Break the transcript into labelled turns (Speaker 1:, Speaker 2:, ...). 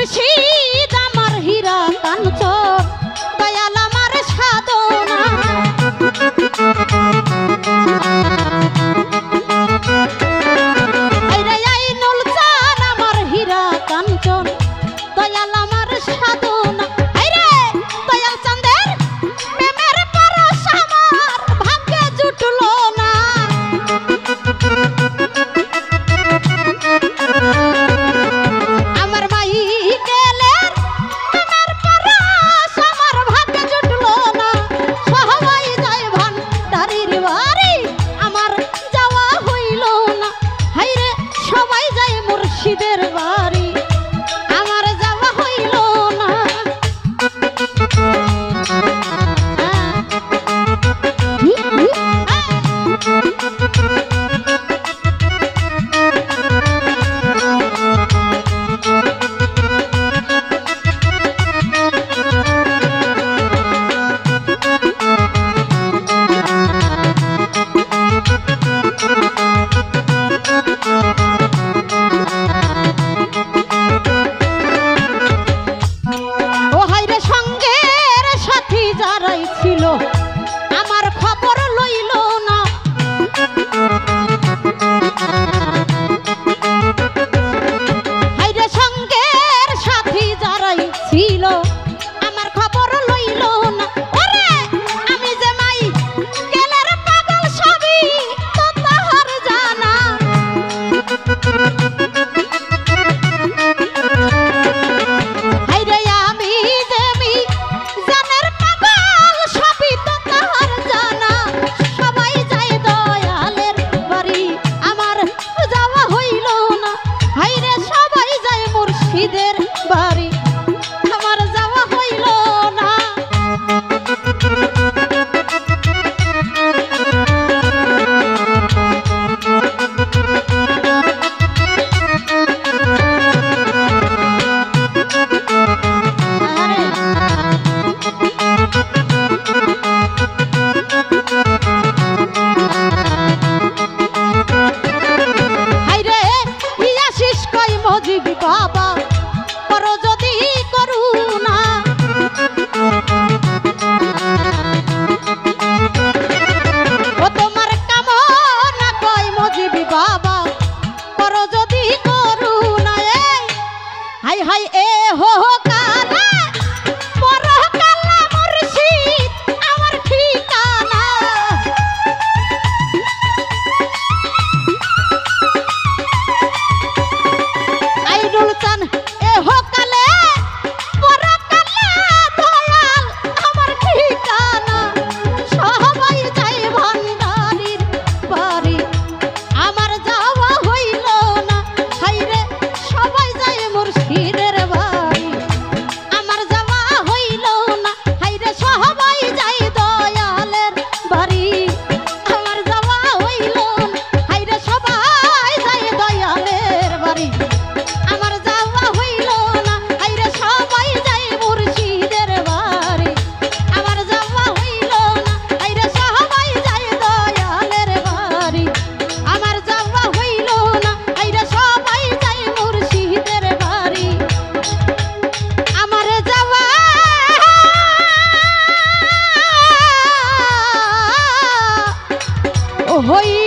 Speaker 1: মুর্শিদ আমার হীরা কাঞ্চন দয়াল আমার সাধনা। Thank you. সজীব বাবা Vou.